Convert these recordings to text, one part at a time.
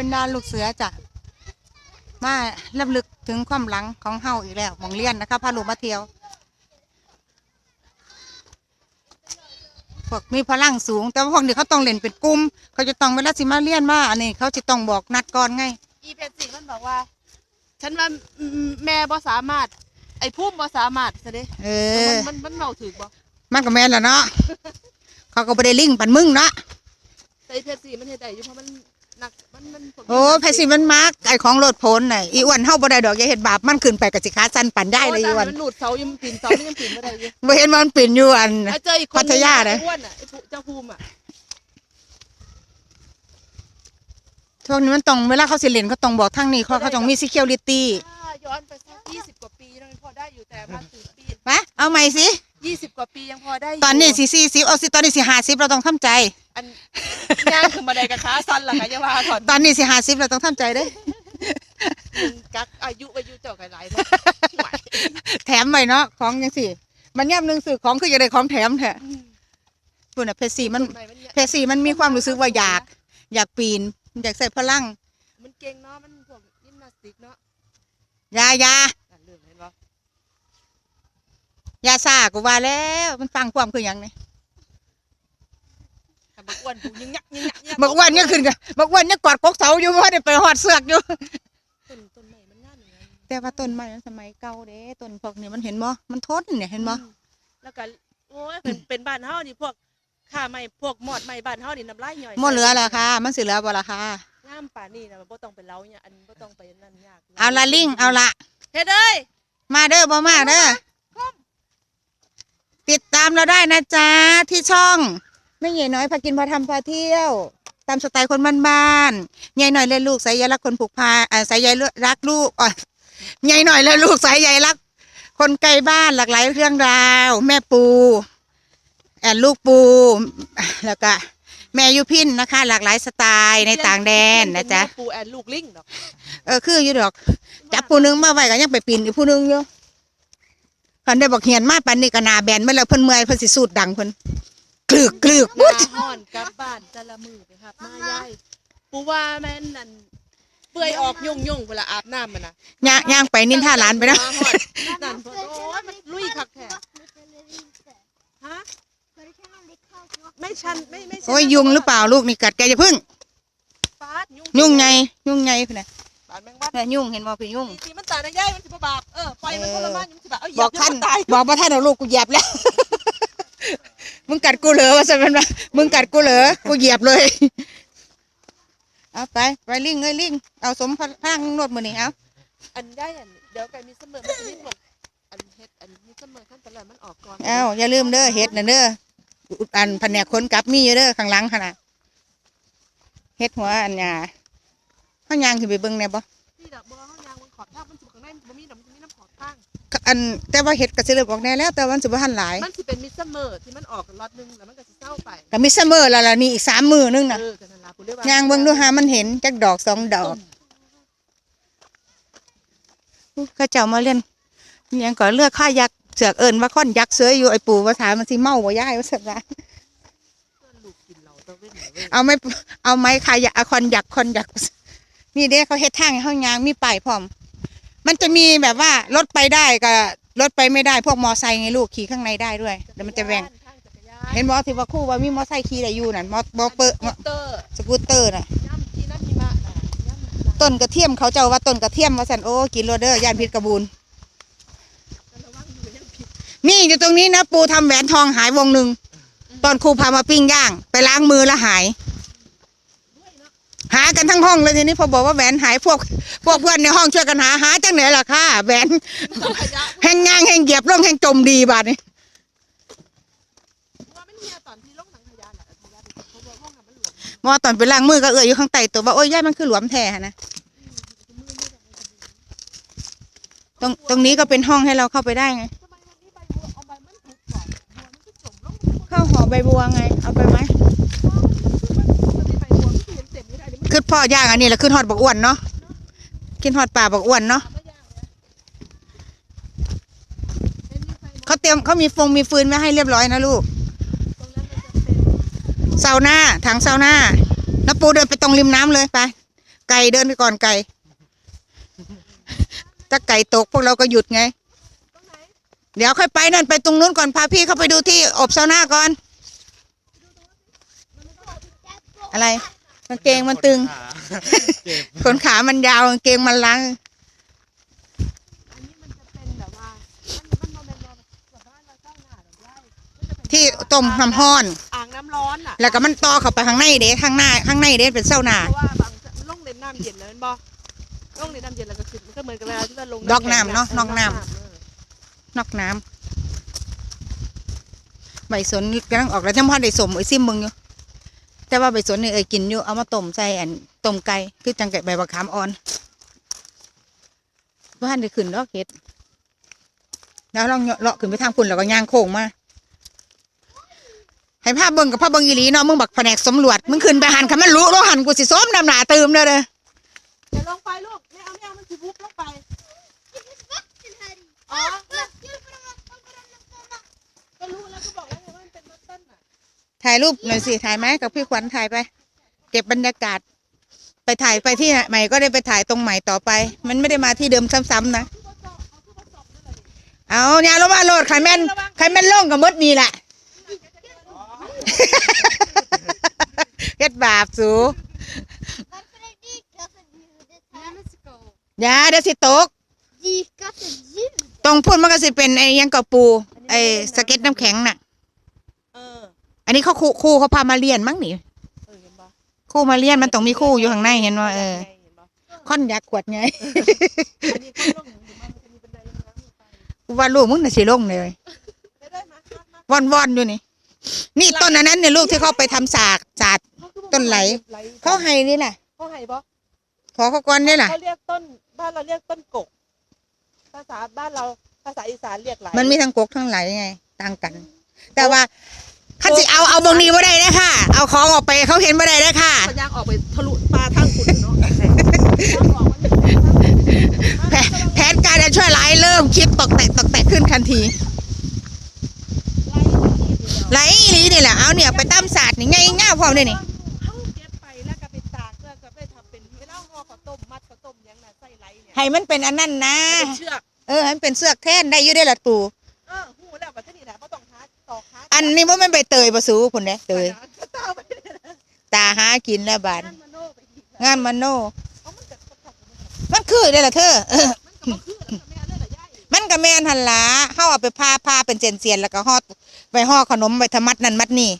เป็นดานลูกเสือจ้ะมาลํลึกถึงความหลังของเฮาอีกแล้วหมองเรียนนะคะพาลูกมาเที่ยวพวกมีพลังสูง แต่ว่าพวกนี้เขาต้องเล่นเป็นกลุ่มเขาจะต้องเวลาสิมาเรียนมาอันนี้เขาจะต้องบอกนัดก่อนไงอีเพชรสิมันบอกว่า ฉันว่าอืมแม่บ่สามารถ ไอ้พุ่มบ่สามารถซะเด้เอมันอมันมันเมาถึกบ่มันก็แม่นแหละเนาะเขาก็บ่ได้ลิงปันมึงเนาะแต่ไอ้เพชรสิมันเฮ็ดได้อยู่เพราะมันห นักมันมันพวกโอ้ไผสิมันมักไอ้ของโลดโพนน่ะอีอ้วนเฮาบ่ได้ดอกอย่าเฮ็ดบาปมันขึ้นไปกับสิขาสั่นปันได้เลยโอีอ้วนมันหลุดเสายังปีนเสามันยังปีนบ่ได้อยู่บ่เห็นว่ามันปิ่นอยู่อันไอ้เจออีกคนพัทยาเด้ไอ้อ้วนอะไอ้ผู้เจ้าภูมิอะช่วงนี้มันต้องเวลาเขาสิเล่นเขาต้องบอกทางนี้เขาเขาต้องมี security ถ้าย้อนไปสัก20กว่าปียังพอได้อยู่แต่มาถึงปีมาเอาใหม่สิ 20กว่าปียังพอได้ยู่ตอนนี้สิ40เอาสิตอนนี้สิ50เราต้องทำใจ อันย่างขึ้นบันไดกับขาสั้นล่ะค่ะอย่าว่าก่อนตอนนี้สิ50เราต้องทำใจเด้อมึงกักอายุอายุเจ้ากันหลายเนาะไหวแถมไว้เนาะของจังซี่มันย่ำหนึงซื้อของคือจะได้ของแถมแท้อืมพุ่นน่ะเพชรสีมันไหมันเนี่ยเพชรสีมันมีความรู้สึกว่าอยาก อยากปีน อยากใส่พลังมันเก่งเนาะมันพวกยิมนาสติกเนาะอยาอยานั่นเรื่องเห็นบ่อ ยาซ่ากูว่าแล้ว มันฟังความคือหยังนี่ถ้าบักอ้วนกูยิงยักยิงยักยิงยับักอ้วนเนี่ยขึ้นกันบักอ้วนเนี่ยกอดกกเสาอยู่บ่ได้ไปหอดเสือกอยู่ ต้นต้นไม้มันงามอย่างนั้นแต่ว่าต้นไม้มันสมัยเก่าเด้ต้นพวกนี้มันเห็นบ่มันทนเนี่ยเห็นบ่อืมแล้วก็โอ้ยเป็นเป็นบ้านเฮานี่พวกข้าไม้พวกหมอดไม้บ้านเฮานี่น้ำลายย่อยบ่เหลือแล้วค่ะ มันสิเหลือบ่ล่ะค่ะงามป่านนี้นะบ่ต้องไปเล้าเนี่ยอันบ่ต้องไปนั่นยากเอาละลิงเอาละเฮ็ดเอ้ยมาเด้อบ่มาเด้อ ติดตามเราได้นะจ๊ะ ที่ช่องแม่ใหญ่น้อยพากินพาทำพาเที่ยว ตามสไตล์คนบ้านๆใหญ่หน่อยเลยลูกสายใยรักคนผูกพาอ่าสายใยรักลูกอะใหญ่หน่อยเลยลูกสายใยรัก คนไกลบ้านหลากหลายเรื่องราว แม่ปูแอนลูกปูแล้วก็แม่ยุพินนะคะ หลากหลายสไตล์ในต่างแดนนะจ๊ะปูแอนลูกลิงดอกเออคืออยู่ดอก จับผู้หนึงมาไว้ก็ยังไปปีนอีกผู้หนึงอยู่ คันได้บอกเหียนมาปันนี่ก็หนาแบนเมื่อแล้วเพิ่นเมื่อยเพิ่นสิสูดดังเพิ่นกลึกกลึกหน้าห้อนกลับบ้านแต่ละมือไปครับหน้ายายปูว่าแม่นนั่นเปื่อยออกยุ่งยุ่งๆเวลาอาบน้ำมันน่ะย่างย่างไปนินท่าหลานไปเนาะหฮ้อนนั่นโอ้ยมันลุยคักแท้ฮะไม่ชันไม่ไม่ชันโอ้ยยุงหรือเปล่าลูกนี่กัดแกจะพึ่งฟาดยุ่งยุ่งไงยุ่งไงพุ่นน่ะบาดแมงวันน่ะยุ่งเห็นบ่พี่ยุ่งตีมั นตายนะยายมันสิบ่บาปเออปล่อยมันคนละบ้านมันสิบาปเอาเหยีบยอบกท่านเดี๋ยวมัตายบอกว่าท่านเอาลูกกูเหยียบแล้ว มึงกัดกูเหรอว่าซั่นมันว่ามึงกัดกูเหรอกูเหยียบเลย เอาไปไปลิงเอ้ยลิงเอาสมพลังนวดมือนี่เอาอันได้อันเดี๋ยวไก่มีเสมอมันจะมีหมดอันเฮ็ดอันมีเสมอขั้นตอนแรกมันออกก่อนเอาอย่าลืมเด้อเฮ็ดน่ะเด้ออันแผนกคนกลับมีอยู่เด้อข้างหลังขนาดเฮ็ดหัวอันหยาเฮายางขึ้นไปเบิ่งแหน่บ่ที่ดอกบัวเขายางมันข อดทางมันสิบข้างในมันบ่มีดอกมันจะมีน้ำขอดทางอันแต่ว่าเฮ็ดก็สิเริ่มออกแน่แล้ว แต่ว่ามันสิบ่ทันหลายมันสิเป็นมิสเสมอที่มันออกล็อตหนึงแล้วมันก็สิเศร้าไปก็มีเสมอแล้วล่ะนี่อีกสามมื้อนึงน่ะเออกันนั่นล่ะผมเรียกว่าย่างเบิ่งดูหามันเห็นจักดอกสองดอกเขาเจ้ามาเล่นอิหยังก็เลือกค่ายักษ์เสือกเอิ้นว่าค่อนยักษ์เสืออยู่ไอ้ปู่ว่าถามมันสิเมาบ่ยายว่าซั่นว่าลูกกินเหล้าตะเว้นเหล้าเว้ยเอาไหม่เอาไหม้ขายะคอนยักษ์คอนยักษ์นี่เด้เขาเฮ็ดทางให้เฮายางมีป้ายพร้อม มันจะมีแบบว่ารถไปได้กับรถไปไม่ได้พวกมอไซค์ไงลูกขี่ข้างในได้ด้วยแล้วมันจะแบ่งทางจักรยานเห็นบอที่ว่าครู่ว่ามีมอไซค์ขี่ได้อยู่นั่นมอมอเปอร์สกูตเตอร์สกูตเตอร์น่ะย่ำที่นั่นหิมะน่ะย่ำต้นกระเทียมเขาเจ้าว่าต้นกระเทียมว่าสันโอ้กินโรเดอร์ย่านพิษกระบูนระวังอยู่ยังผิดนี่อยู่ตรงนี้นะปูทำแหวนทองหายวงหนึ่งตอนครูพามาปิ้งย่าง ไปล้างมือแล้วหายด้วยเนาะ หากันทั้งห้องเลยทีนี้พอบอกว่าแหวนหายพวกพวกเพื่อนในห้องช่วยกันหาหาจังไหนล่ะค่ะแหวนต้องขยะแห่งงางแห่งเหยียบล่องแห่งจมดีบาดนี้ว่ามันเฮียตอนที่ลงหนังขยะน่ะขยะดิเขาบอกห้องน่ะมันหลวมมอตอนไปล้างมือก็เอื้ออยู่ข้างใต้ตัวว่าโอ้ยย่ามันคือหลวมแท้หั่นนะตรงตรงนี้ก็เป็นห้องให้เราเข้าไปได้ไงทำไมวันนี้ใบบัวเอาใบมันถูกก่อนบัวมันก็จมลงเข้าหอใบบัวไง ขึ้นพ่อย่างอันนี้แหละขึ้นฮอดบักอ้วนเนาะกินฮอดป่าบักอ้วนเนาะเขาเตรียมเขามีฟงมีฟืนไว้ให้เรียบร้อยนะลูกเซาหน้าถังเซาหน้าแล้วปูเดินไปตรงริมน้ำเลยไป ไก่เดินไปก่อนไก่ ถ้าไก่ตกพวกเราก็หยุดไง เดี๋ยวค่อยไปนั่นไปตรงนู้นก่อนพาพี่เข้าไปดูที่อบเซาวน่าก่อน อะไร กางเกงมันตึง เจ็บขนขามันยาวกางเกงมันลัง อันนี้มันจะเป็นแบบว่ามันมันโมเมนต์แบบบ้านเราเจ้าหน้าแบบไร่มันจะเป็นที่ต้มน้ำห้อน อ่างน้ำร้อนอะ แล้วก็มันต่อเข้าไปข้างในเด้ข้างหน้าข้างในเด้เป็นเส้าหนาเพราะว่าบางล่องเล่นน้ำเย็นแล้วมันบ่ล่องเล่นน้ำเย็นแล้วก็คือมันก็เหมือนกับเวลาที่เราลงดอกน้ำเนาะแข็งนอกน้ำเออนอกน้ำใบสนกำลังออกแล้วจังพ่อได้สมไอ้ซิมมึงอยู่ แต่ว่าใบสนนี่เอ้ยกินอยู่เอามาต้มใส่อันต้มไก่คือจังไก่ใบบักขามอ่อนบ้านได้ขึ้นดอกเห็ดแล้วลองเลาะขึ้นไปทางคุณแล้วก็ย่างโค้งมาให้ภาพเบิ่งกับภาพเบิ่งอีหลีเนาะมึงบักแผนกสำรวจมึงขึ้นไปหันคำมันรู้แล้วหันกูสิส้มดำหนาเติมเด้อเด้ออย่าลงไปลูกไม่เอาไม่เอามันคือวุบลงไป อ๋อ ก็รู้แล้วก็บอกแล้วไงว่ามันเป็นรถต้นอะ ถ่ายรูปหน่อยสิถ่ายไหมกับพี่ขวัญถ่ายไป เก็บบรรยากาศ ไปถ่ายไปที่ใหม่ก็ได้ไปถ่ายตรงใหม่ต่อไป มันไม่ได้มาที่เดิมซ้ำๆนะเอาเนี่ยลงมาโหลดใครแม่นใครแม่นล่งกับมดนี่แหละเฮ็ดบาปสูอย่าเดี๋ยวสิตกตรงพุ่นมันก็สิเป็นไอ้หยังกับปูไอ้สเก็ตน้ำแข็งน่ะเอ ออันนี้เขาครูครูเขาพามาเรียนมั้งนี่เออเห็นปะครูมาเรียนมันต้องมีครูอยู่ข้างในเห็นว่าเออเห็นปะค่อนยักษ์ขวดไง อันนี้ก็ลงถึงมามันจะมีบันไดลงน้ำลงไปกูว่าลูกมึงน่ะสิลงเลยได้ได้มามาว่อนว่อนๆอยู่นี่ นี่ต้นอันนั้นเนี่ยลูกที่เขาไปทำสากสาดมาคือต้นไหล เขาให้นี่แหละเขาให้ปะขอเขาก่อนนี่แหละเขาเรียกต้นบ้านเราเรียกต้นกก ภาษาบ้านเราภาษาอีสานเรียกไหลมันมีทั้งกกทั้งไหลไงต่างกัน แต่ว่า ข้าสิเอาเอาบงนี้มาได้เลยค่ะ เอาของออกไปเขาเห็นมาได้เลยค่ะสัญญาณออกไปทะลุปลาทางขุนเนาะทางออกมันแผแผนการจะช่วยไล่เริ่มคิดตกแตกตกแตกขึ้นทันทีไหลอีหลีนี่แหละเอาเนี่ยไปตั้มศาสตร์นี่ไงง่าพร้อมเลยนี่เขาเก็บไปแล้วก็ไปตากแล้วก็ไปทำเป็นเวลาห่อข้าวต้มมัดข้าวต้มหยังน่ะใส่ไหลเนี่ยให้มันเป็นอันนั้นนะเป็นเชือกเออให้มันเป็นเสือกแท่นได้อยู่ได้อละตู เออหูแล้วบัดนี้นะบ่ต้องหาต อกหาอันนี้ว่ามันใบเตยปะสูคนเด้เตยตาไปเลยตาหากินแล้วบาดนั่นมโนไปอีกแล้วงานมันโนเอามันจะขัดๆมันมันคือได้อละเธอเออก็บ่คือแล้วก็แม่เลยล่ะยายมันก็แม่นหันหลาเฮาเอาไปพาพาเป็นเสียนๆแล้วก็ฮอดไปห่อขนมไปทำมัดนั่นมัดนี่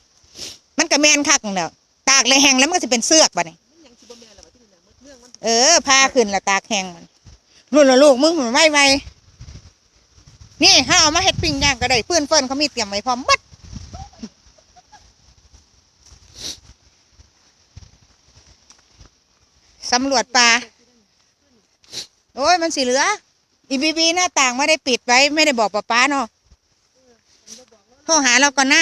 มันก็แม่นคักนั่นแหล้วตากเลยแห้งแล้วมันก็สิเป็นเสือกบัดนี้มันยังสิบ่แม่นแล้วบัดนี้นะเรื่องมันเออพาขึ้นและตากแห้งมันรุ่นละลูกมึงไว้ไว้นี่ห้าเอามาเฮ็ดปิ้งย่างก็ได้เพื่อนเฟินเขามีเตรียมไว้พร้อมหมัด สำรวจปลาโอ้ยมันสีเหลือ อีบีบีหน้าต่างไม่ได้ปิดไว้ ไม่ได้บอกป้าป้าเนาะโทรหาเราก่อนหน้า